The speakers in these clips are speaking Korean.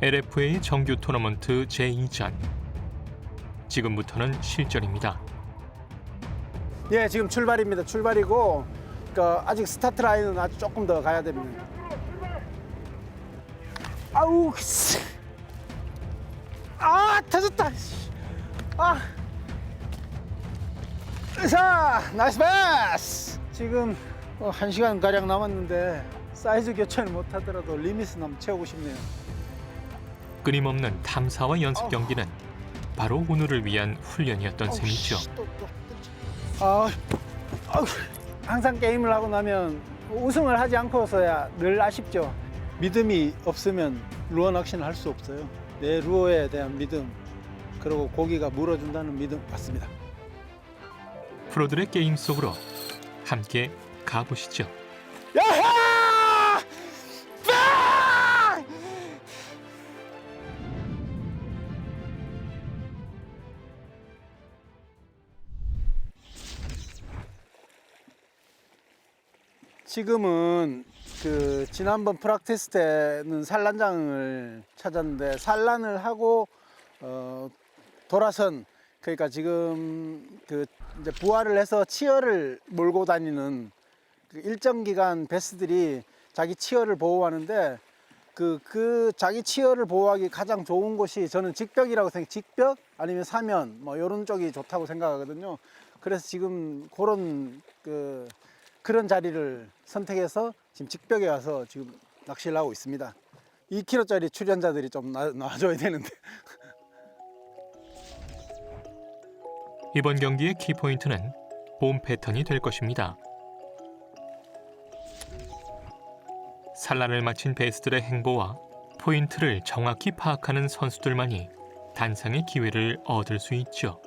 LFA 정규 토너먼트 제2전. 지금부터는 실전입니다. 예, 지금 출발입니다. 출발이고 그 아직 스타트 라인은 아주 조금 더 가야 됩니다. 아우, 씨. 아, 터졌다. 씨. 아, 자, 나이스 패스. 지금 어, 한 시간 가량 남았는데 사이즈 교체를 못하더라도 리밋은 한번 채우고 싶네요. 끊임없는 탐사와 연습 경기는 바로 오늘을 위한 훈련이었던 아우, 셈이죠. 아, 아우, 항상 게임을 하고 나면 우승을 하지 않고서야 늘 아쉽죠. 믿음이 없으면 루어 낚시는 할 수 없어요. 내 루어에 대한 믿음, 그리고 고기가 물어준다는 믿음 맞습니다. 프로들의 게임 속으로 함께 가보시죠. 야하! 지금은 그 지난번 프락티스 때는 산란장을 찾았는데 산란을 하고 어 돌아선 그러니까 지금 그 이제 부화를 해서 치어를 몰고 다니는 그 일정 기간 베스들이 자기 치어를 보호하는데 그, 그 자기 치어를 보호하기 가장 좋은 곳이 저는 직벽이라고 생각, 직벽 아니면 사면 뭐 이런 쪽이 좋다고 생각하거든요. 그래서 지금 그런 그 그런 자리를 선택해서 지금 직벽에 와서 지금 낚시를 하고 있습니다. 2kg짜리 출연자들이 좀 나, 나와줘야 되는데. 이번 경기의 키포인트는 봄 패턴이 될 것입니다. 산란을 마친 베이스들의 행보와 포인트를 정확히 파악하는 선수들만이 단상의 기회를 얻을 수 있죠.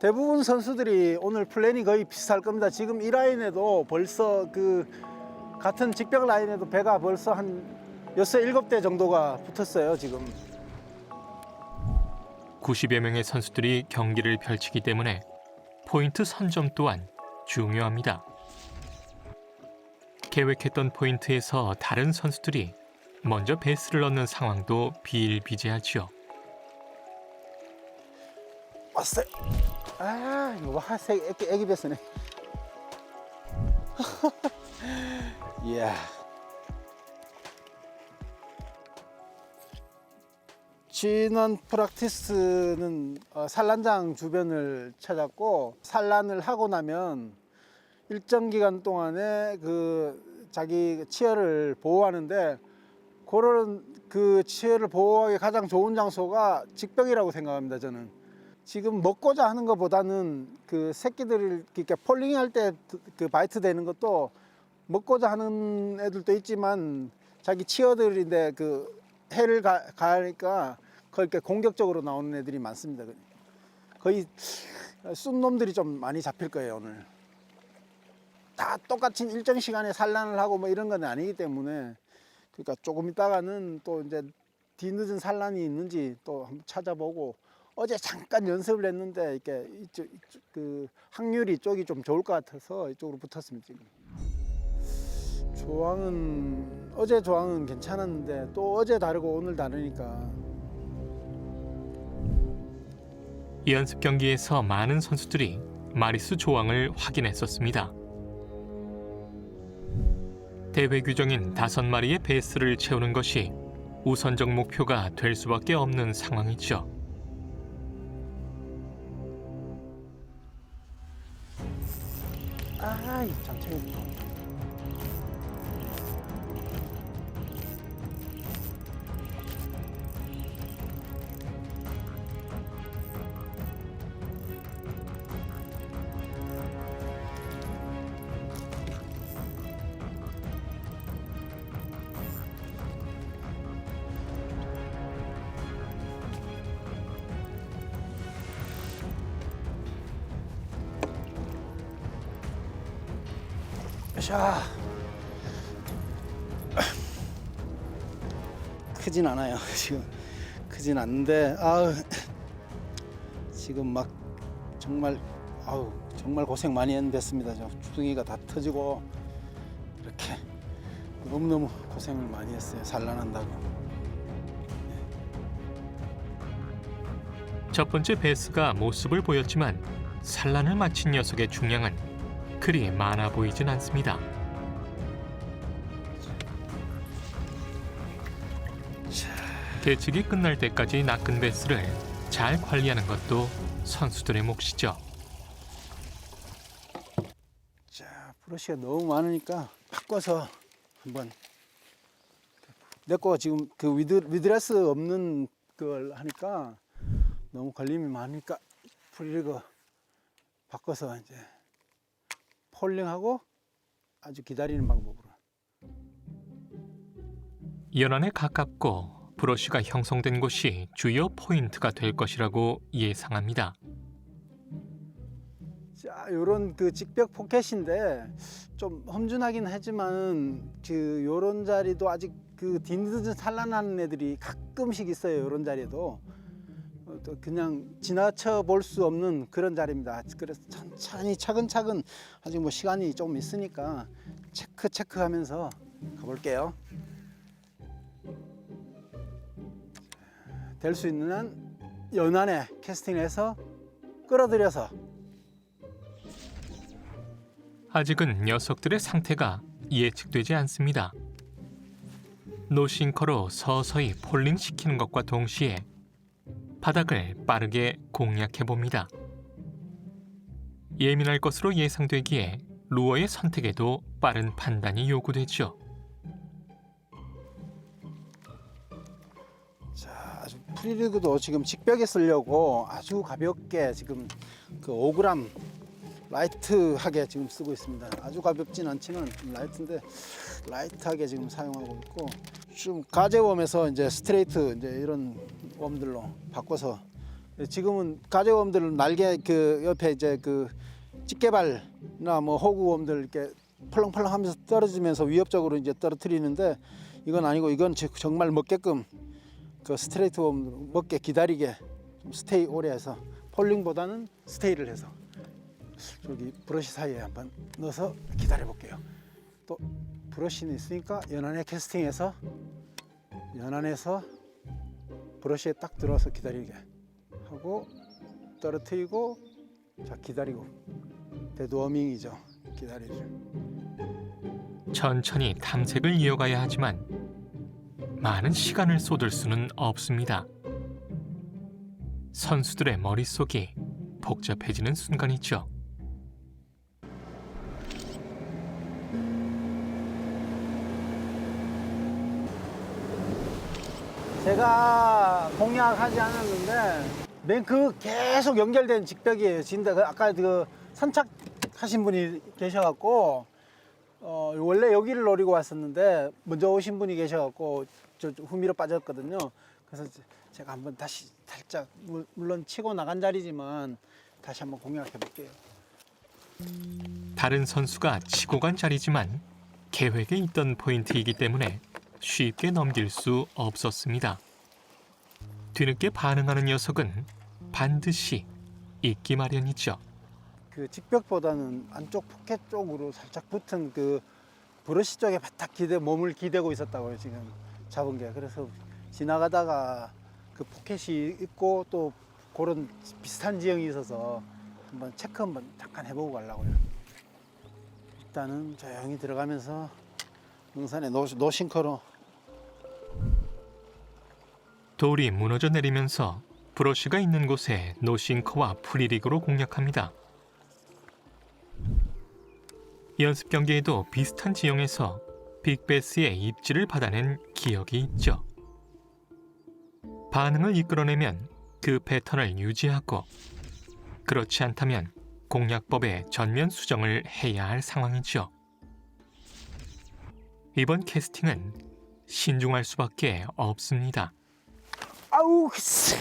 대부분 선수들이 오늘 플랜이 거의 비슷할 겁니다. 지금 이 라인에도 벌써 그 같은 직벽 라인에도 배가 벌써 한 여섯 일곱 대 정도가 붙었어요. 지금 90여 명의 선수들이 경기를 펼치기 때문에 포인트 선점 또한 중요합니다. 계획했던 포인트에서 다른 선수들이 먼저 베이스를 넣는 상황도 비일비재하죠. 왔어요. 아, 이거 와색 애기, 애기 뱃으네. 이야. 지난 프락티스는 어, 산란장 주변을 찾았고 산란을 하고 나면 일정 기간 동안에 그 자기 치어를 보호하는데 그런 그 치어를 보호하기 가장 좋은 장소가 직벽이라고 생각합니다. 저는. 지금 먹고자 하는 것보다는 그 새끼들 이렇게 폴링 할 때 그 바이트 되는 것도 먹고자 하는 애들도 있지만 자기 치어들인데 그 해를 가, 가니까 그렇게 공격적으로 나오는 애들이 많습니다. 거의 쏜 놈들이 좀 많이 잡힐 거예요 오늘. 다 똑같이 일정 시간에 산란을 하고 뭐 이런 건 아니기 때문에 그러니까 조금 있다가는 또 이제 뒤늦은 산란이 있는지 또 한번 찾아보고 어제 잠깐 연습을 했는데 이렇게 이쪽, 이쪽 그 확률이 이쪽이 좀 좋을 것 같아서 이쪽으로 붙었습니다 지금. 조항은 어제 조항은 괜찮았는데 또 어제 다르고 오늘 다르니까 이 연습 경기에서 많은 선수들이 마리수 조항을 확인했었습니다. 대회 규정인 다섯 마리의 베이스를 채우는 것이 우선적 목표가 될 수밖에 없는 상황이죠. 아이 천천 샤. 크진 않아요. 지금 크진 않는데 아 지금 막 정말 아우 정말 고생 많이 했습니다. 저 주둥이가 다 터지고 이렇게 너무너무 고생을 많이 했어요. 산란한다고. 첫 번째 베스가 모습을 보였지만 산란을 마친 녀석의 중량은 그리 많아 보이진 않습니다. 개측이 끝날 때까지 낚은 베스를 잘 관리하는 것도 선수들의 몫이죠. 자, 브러쉬가 너무 많으니까 바꿔서 한번 내 거 지금 그 위드, 위드레스 없는 걸 하니까 너무 걸림이 많으니까 프리리그 바꿔서 이제 폴링하고 아주 기다리는 방법으로 연안에 가깝고 브러쉬가 형성된 곳이 주요 포인트가 될 것이라고 예상합니다. 자, 요런 그 직벽 포켓인데 좀 험준하긴 하지만 그 요런 자리도 아직 그 뒤늦은 산란하는 애들이 가끔씩 있어요. 요런 자리에도 그냥 지나쳐 볼 수 없는 그런 자리입니다. 그래서 천천히 차근차근 아직 뭐 시간이 좀 있으니까 체크 체크하면서 가볼게요. 될 수 있는 한 연안에 캐스팅해서 끌어들여서 아직은 녀석들의 상태가 예측되지 않습니다. 노싱커로 서서히 폴링시키는 것과 동시에 바닥을 빠르게 공략해 봅니다. 예민할 것으로 예상되기에 루어의 선택에도 빠른 판단이 요구되죠. 자, 프리리그도 지금 직벽에 쓰려고 아주 가볍게 지금 그 5g 라이트하게 지금 쓰고 있습니다. 아주 가볍진 않지는 라이트인데 라이트하게 지금 사용하고 있고 좀 가제웜에서 이제 스트레이트 이제 이런 웜들로 바꿔서 지금은 가제웜들은 날개 그 옆에 이제 그 집게발이나 뭐 호구 웜들 이렇게 펄렁펄렁 하면서 떨어지면서 위협적으로 이제 떨어뜨리는데 이건 아니고 이건 지- 정말 먹게끔 그 스트레이트 웜 먹게 기다리게 좀 스테이 오래 해서 폴링보다는 스테이를 해서 저기 브러쉬 사이에 한번 넣어서 기다려 볼게요. 또 브러쉬는 있으니까 연안에 캐스팅해서 연안에서 브러쉬에 딱 들어서 기다리게 하고 떨어뜨리고 자 기다리고 데드워밍이죠. 기다리죠. 천천히 탐색을 이어가야 하지만 많은 시간을 쏟을 수는 없습니다. 선수들의 머릿속이 복잡해지는 순간이죠. 제가 공략하지 않았는데 맨 그 계속 연결된 직벽이에요. 진짜 그 아까 그 선착하신 분이 계셔갖고 어 원래 여기를 노리고 왔었는데 먼저 오신 분이 계셔갖고 저 후미로 빠졌거든요. 그래서 제- 제가 한번 다시 살짝 물- 물론 치고 나간 자리지만 다시 한번 공략해 볼게요. 다른 선수가 치고 간 자리지만 계획에 있던 포인트이기 때문에 쉽게 넘길 수 없었습니다. 뒤늦게 반응하는 녀석은 반드시 있기 마련이죠. 그 직벽보다는 안쪽 포켓 쪽으로 살짝 붙은 그 브러쉬 쪽에 바짝 기대 몸을 기대고 있었다고요 지금 잡은 게 그래서 지나가다가 그 포켓이 있고 또 그런 비슷한 지형이 있어서 한번 체크 한번 잠깐 해보고 가려고요 일단은 조용히 들어가면서 노, 노싱커로 돌이 무너져 내리면서 브러쉬가 있는 곳에 노싱커와 프리릭으로 공략합니다. 연습 경기에도 비슷한 지형에서 빅베스의 입질을 받아낸 기억이 있죠. 반응을 이끌어내면 그 패턴을 유지하고 그렇지 않다면 공략법의 전면 수정을 해야 할 상황이죠. 이번 캐스팅은 신중할 수밖에 없습니다. 아우 씨.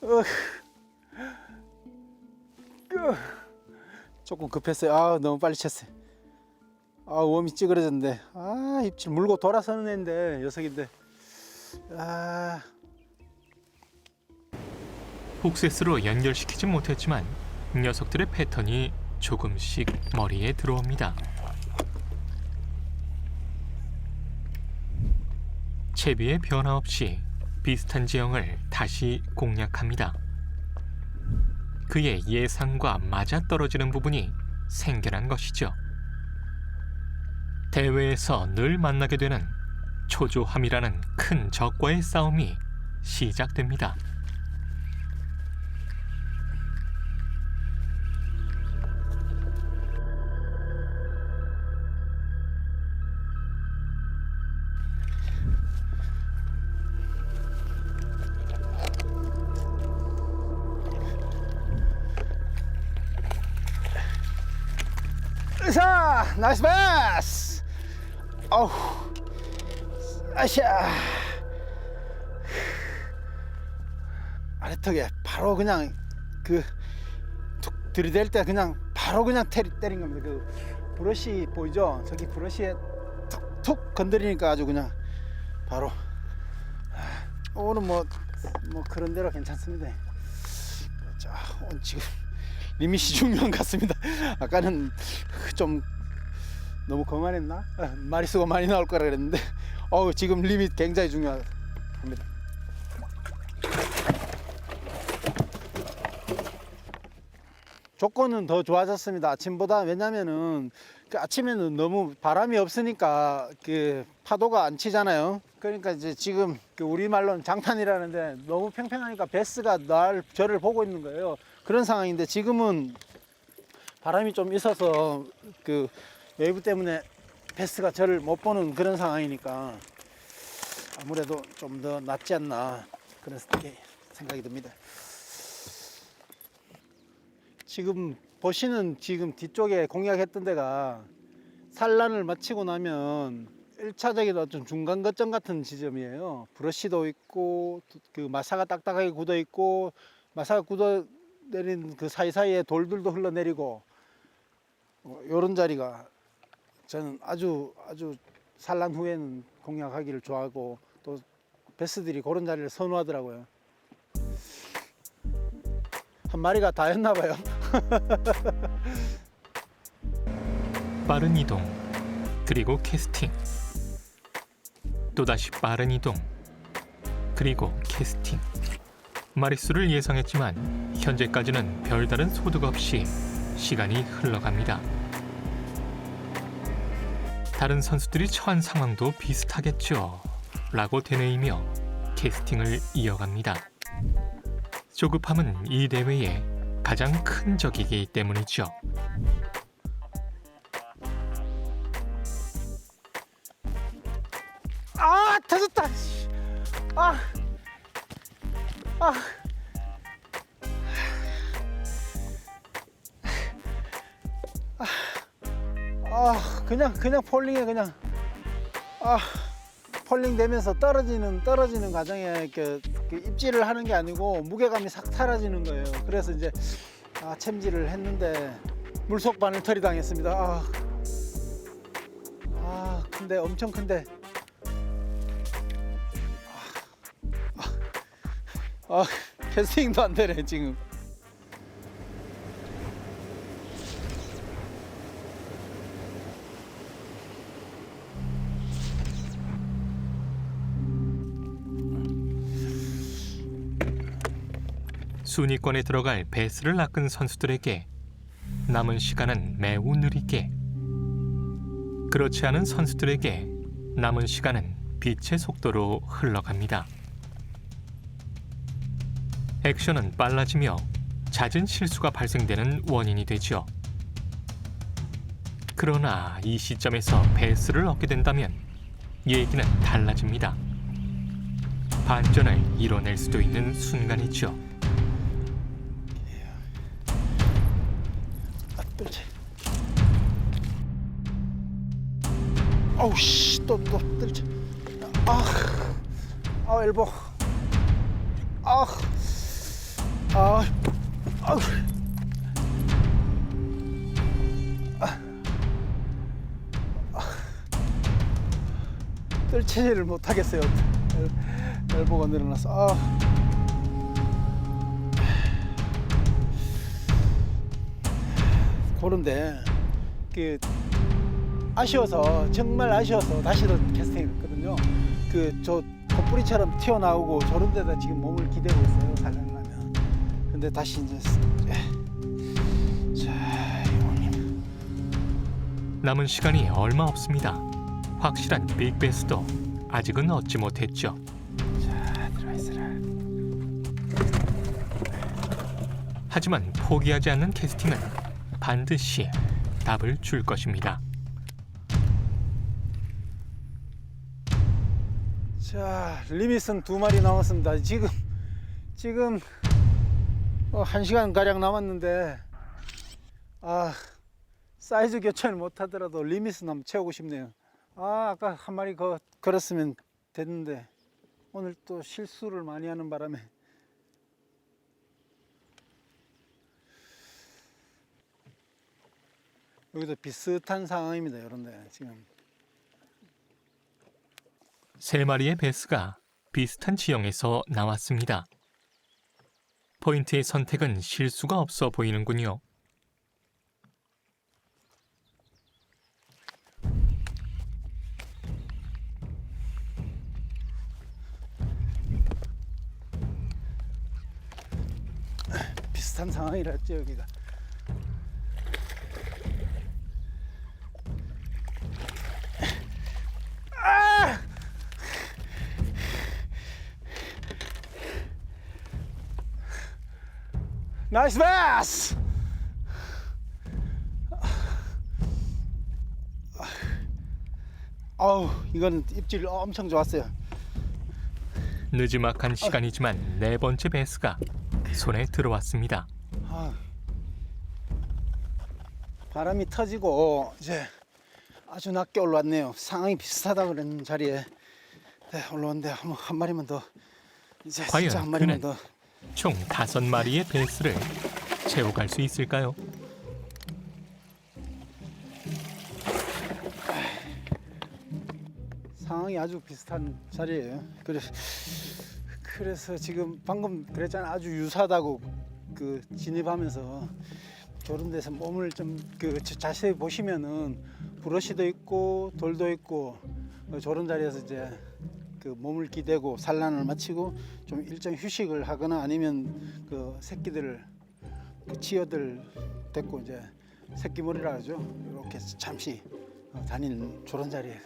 어. 그. 조금 급했어요. 아 너무 빨리 쳤어요. 아 웜이 찌그러졌는데 아 입질 물고 돌아서는 애인데 녀석인데 아 훅세스로 연결시키지 못했지만 녀석들의 패턴이 조금씩 머리에 들어옵니다. 채비의 변화 없이 비슷한 지형을 다시 공략합니다. 그의 예상과 맞아떨어지는 부분이 생겨난 것이죠. 대회에서 늘 만나게 되는 초조함이라는 큰 적과의 싸움이 시작됩니다. 나이스 패스! 어우, 아샤. 아래턱에 바로 그냥 그 툭 들이댈 때 그냥 바로 그냥 때리, 때린 겁니다. 그 브러쉬 보이죠? 저기 브러쉬에 툭툭 건드리니까 아주 그냥 바로. 아, 오늘 뭐, 뭐 그런 대로 괜찮습니다. 자, 오늘 지금 리밋이 중요한 것 같습니다. 아까는 좀 너무 거만했나? 아, 마리수가 많이 나올 거라 그랬는데 어우 지금 리밋 굉장히 중요합니다. 조건은 더 좋아졌습니다. 아침보다 왜냐면은 그 아침에는 너무 바람이 없으니까 그 파도가 안 치잖아요. 그러니까 이제 지금 그 우리 말로는 장판이라는데 너무 평평하니까 베스가 날 저를 보고 있는 거예요. 그런 상황인데 지금은 바람이 좀 있어서 그 웨이브 때문에 베스가 저를 못 보는 그런 상황이니까 아무래도 좀 더 낫지 않나 그렇게 생각이 듭니다. 지금 보시는 지금 뒤쪽에 공략했던 데가 산란을 마치고 나면 1차적인 어떤 중간 거점 같은 지점이에요. 브러쉬도 있고 그 마사가 딱딱하게 굳어 있고 마사가 굳어 내린 그 사이사이에 돌들도 흘러내리고 어, 요런 자리가 저는 아주 아주 산란 후에는 공략하기를 좋아하고 또 베스들이 그런 자리를 선호하더라고요. 한 마리가 다였나 봐요. 빠른 이동 그리고 캐스팅 또다시 빠른 이동 그리고 캐스팅 마리수를 예상했지만 현재까지는 별다른 소득 없이 시간이 흘러갑니다. 다른 선수들이 처한 상황도 비슷하겠죠. 라고 되뇌이며 캐스팅을 이어갑니다. 조급함은 이 대회의 가장 큰 적이기 때문이죠. 아 터졌다. 씨. 아, 아. 아, 그냥 그냥 폴링에 그냥 아 폴링 되면서 떨어지는 떨어지는 과정에 그, 그 입질을 하는 게 아니고 무게감이 싹 사라지는 거예요. 그래서 이제 아, 챔질을 했는데 물속 바늘 털이 당했습니다. 아, 아 근데 엄청 큰데 아, 캐스팅도 안 되네 지금. 순위권에 들어갈 베스를 낚은 선수들에게 남은 시간은 매우 느리게 그렇지 않은 선수들에게 남은 시간은 빛의 속도로 흘러갑니다. 액션은 빨라지며 잦은 실수가 발생되는 원인이 되죠. 그러나 이 시점에서 베스를 얻게 된다면 얘기는 달라집니다. 반전을 이뤄낼 수도 있는 순간이죠. 어우 씨, 또또 떨지. 아, 아 엘보. 아, 아, 아. 떨치지를 못하겠어요. 엘- 엘보가 늘어나서. 아. 그런데 그 아쉬워서 정말 아쉬워서 다시 또 캐스팅했거든요. 그저 콧뿌리처럼 튀어나오고 저런 데다 지금 몸을 기대고 있어요 살려면 근데 다시 이제 예. 자 이모님 남은 시간이 얼마 없습니다. 확실한 빅베스도 아직은 얻지 못했죠. 자 들어가 있어라 하지만 포기하지 않는 캐스팅은 반드시 답을 줄 것입니다. 자 리미슨 두 마리 남았습니다. 지금 지금 어, 한 시간 가량 남았는데 아 사이즈 교체를 못하더라도 리미슨 한번 채우고 싶네요. 아 아까 한 마리 거 걸었으면 됐는데 오늘 또 실수를 많이 하는 바람에. 여기도 비슷한 상황입니다 이런데 지금 세 마리의 베스가 비슷한 지형에서 나왔습니다. 포인트의 선택은 실수가 없어 보이는군요. 비슷한 상황이랄지 여기가 나이스 베스 아우 이건 입질 엄청 좋았어요 느지막한 시간이지만 네 번째 베스가 손에 들어왔습니다. 아, 바람이 터지고 이제 아주 낮게 올라왔네요. 상황이 비슷하다 그랬는 자리에 네, 올라왔는데 한, 한 마리만 더 이제 과연 진짜 한 마리만 그는? 더 총 다섯 마리의 베스를 채워갈 수 있을까요? 상황이 아주 비슷한 자리예요. 그래서 그래서 지금 방금 그랬잖아 아주 유사하다고 그 진입하면서 저런 데서 몸을 좀 그 자세히 보시면은 브러쉬도 있고 돌도 있고 어, 저런 자리에서 이제 그 몸을 기대고 산란을 마치고 좀 일정 휴식을 하거나 아니면 그 새끼들을 그 치어들 데리고 이제 새끼머리라 하죠. 이렇게 잠시 어, 다니는 저런 자리에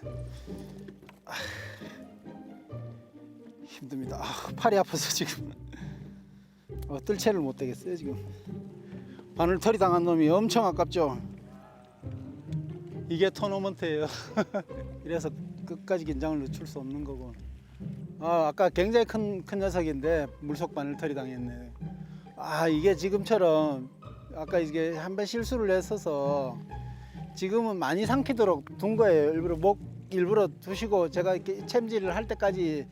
힘듭니다. 아, 팔이 아파서 지금 어, 뜰채를 못 대겠어요 지금. 바늘 털이 당한 놈이 엄청 아깝죠. 이게 토너먼트예요. 이래서 끝까지 긴장을 늦출 수 없는 거고. 아, 아까 굉장히 큰, 큰 녀석인데 물속 바늘털이 당했네. 아 이게 지금처럼 아까 이게 한 번 실수를 했어서 지금은 많이 삼키도록 둔 거예요. 일부러 목 일부러 두시고 제가 이렇게 챔질을 할 때까지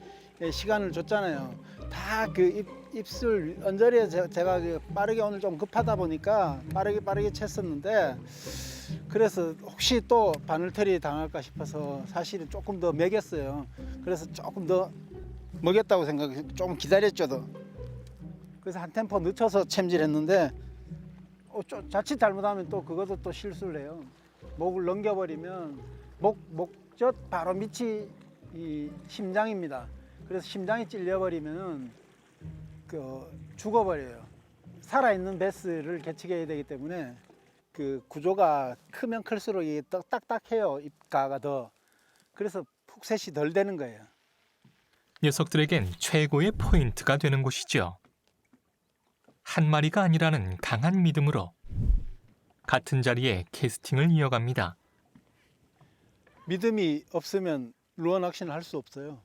시간을 줬잖아요. 다 그 입술 언저리에 제- 제가 그 빠르게 오늘 좀 급하다 보니까 빠르게 빠르게 쳤었는데 그래서 혹시 또 바늘털이 당할까 싶어서 사실은 조금 더 먹였어요. 그래서 조금 더 먹였다고 생각해서 조금 기다렸죠. 더. 그래서 한 템포 늦춰서 챔질했는데 어, 좀 자칫 잘못하면 또 그것도 또 실수를 해요. 목을 넘겨버리면 목 목젖 바로 밑이 이 심장입니다. 그래서 심장이 찔려버리면은 그 죽어버려요. 살아있는 베스를 개치게 해야 되기 때문에 그 구조가 크면 클수록 딱- 딱딱해요. 입가가 더. 그래서 푹셋이 덜 되는 거예요. 녀석들에겐 최고의 포인트가 되는 곳이죠. 한 마리가 아니라는 강한 믿음으로 같은 자리에 캐스팅을 이어갑니다. 믿음이 없으면 루어 낚시는 할 수 없어요.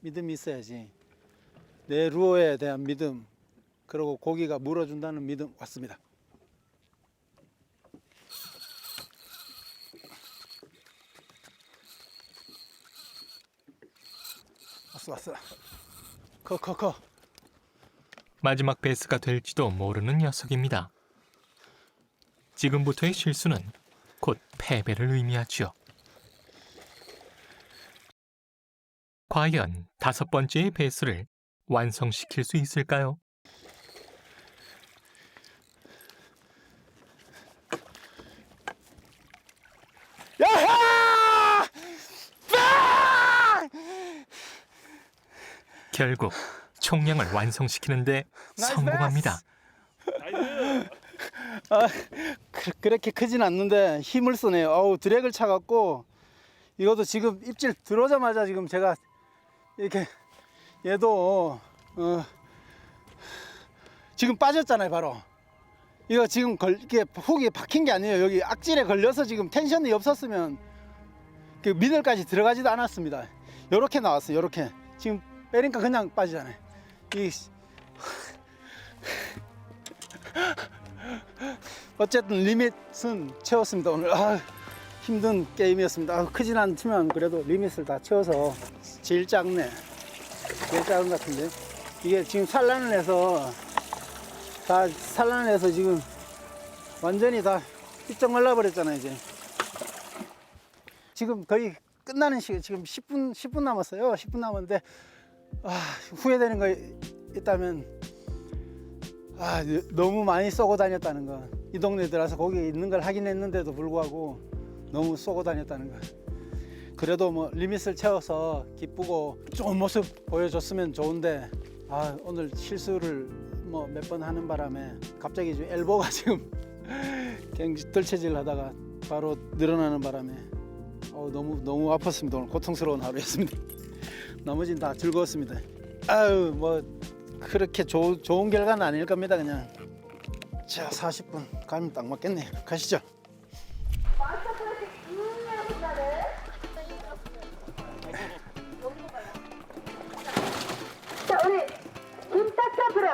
믿음이 있어야지. 내 루어에 대한 믿음, 그리고 고기가 물어준다는 믿음 왔습니다. 왔어 왔어. 커 커 커. 마지막 베스가 될지도 모르는 녀석입니다. 지금부터의 실수는 곧 패배를 의미하죠. 과연 다섯 번째의 베스를 완성시킬 수 있을까요? 야하! 빵! 결국 총량을 완성시키는데 성공합니다. 그, 그렇게 크진 않는데 힘을 쓰네요. 어우 드랙을 차갖고 이것도 지금 입질 들어오자마자 지금 제가 이렇게 얘도 어, 지금 빠졌잖아요 바로. 이거 지금 걸, 이게 훅이 박힌 게 아니에요. 여기 악질에 걸려서 지금 텐션이 없었으면 그 미들까지 들어가지도 않았습니다. 요렇게 나왔어요 요렇게. 지금 빼니까 그냥 빠지잖아요. 이 어쨌든 리밋은 채웠습니다 오늘. 아, 힘든 게임이었습니다. 아, 크진 않지만 그래도 리밋을 다 채워서 제일 작네. 제일 작은 것 같은데. 이게 지금 산란을 해서 다 산란을 해서 지금 완전히 다 삐쩍 말라버렸잖아요 이제. 지금 거의 끝나는 시간 지금 10분 10분 남았어요. 10분 남았는데 아, 후회되는 거 있다면 아, 너무 많이 쏘고 다녔다는 거. 이 동네 들어서 거기 있는 걸 확인했는데도 불구하고 너무 쏘고 다녔다는 거. 그래도 뭐 리밋을 채워서 기쁘고 좋은 모습 보여줬으면 좋은데 아, 오늘 실수를 뭐 몇 번 하는 바람에 갑자기 좀 엘보가 지금 굉장히 떨쳐질 하다가 바로 늘어나는 바람에 어, 너무 너무 아팠습니다. 오늘 고통스러운 하루였습니다. 나머지는 다 즐거웠습니다. 아유 뭐 그렇게 조, 좋은 결과는 아닐 겁니다 그냥 자 40분 가면 딱 맞겠네요 가시죠 자, 우리 김탁현 프로.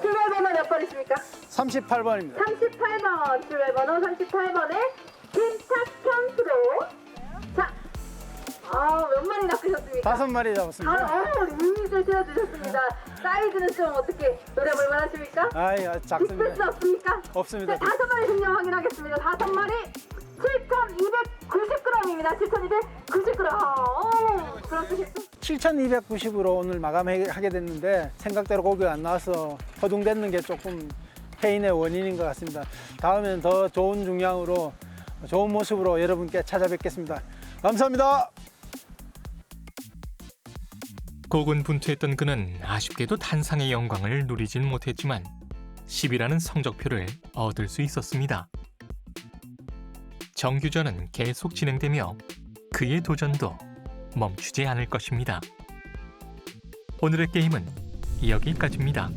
출발 번호 몇 번이십니까? 38번입니다 38번. 출발 번호 38번에 아, 몇 마리 낚으셨습니까? 다섯 마리 아, 잡았습니다 어, 리밋을 채워주셨습니다. 사이즈는 좀 어떻게 노려볼 만하십니까? 아이 아, 디스패스 작습니다 없습니까? 없습니다 자, 다섯 마리 증명 확인하겠습니다. 다섯 마리 7,290g입니다. 7,290g. 오, 그럼 드십시오. 7290으로 오늘 마감하게 됐는데 생각대로 고기가 안 나와서 허둥댔는 게 조금 해인의 원인인 것 같습니다 다음엔 더 좋은 중량으로 좋은 모습으로 여러분께 찾아뵙겠습니다 감사합니다 고군분투했던 그는 아쉽게도 탄상의 영광을 누리진 못했지만 10이라는 성적표를 얻을 수 있었습니다. 정규전은 계속 진행되며 그의 도전도 멈추지 않을 것입니다. 오늘의 게임은 여기까지입니다.